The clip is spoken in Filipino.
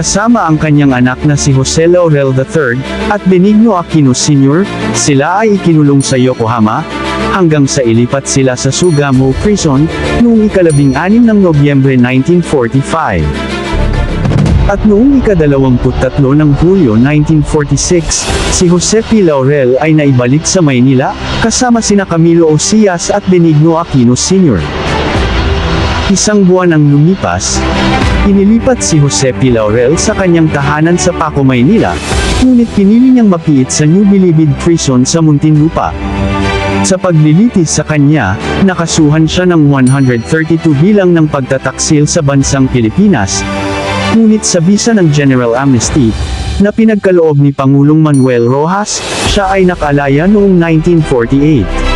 Kasama ang kanyang anak na si Jose Laurel III, at Benigno Aquino Sr., sila ay ikinulong sa Yokohama, hanggang sa ilipat sila sa Sugamo Prison, noong ikalabing anim ng Nobyembre 1945. At noong ikadalawamput-tatlo ng Hulyo 1946, si Jose P. Laurel ay naibalik sa Maynila, kasama sina Camilo Osias at Benigno Aquino Sr. Isang buwan ang lumipas, inilipat si Jose P. Laurel sa kanyang tahanan sa Paco, Maynila, ngunit pinili niyang mapiit sa New Bilibid Prison sa Muntinlupa. Sa paglilitis sa kanya, nakasuhan siya ng 132 bilang ng pagtataksil sa bansang Pilipinas, ngunit sa bisa ng General Amnesty, na pinagkaloob ni Pangulong Manuel Rojas, siya ay nakalaya noong 1948.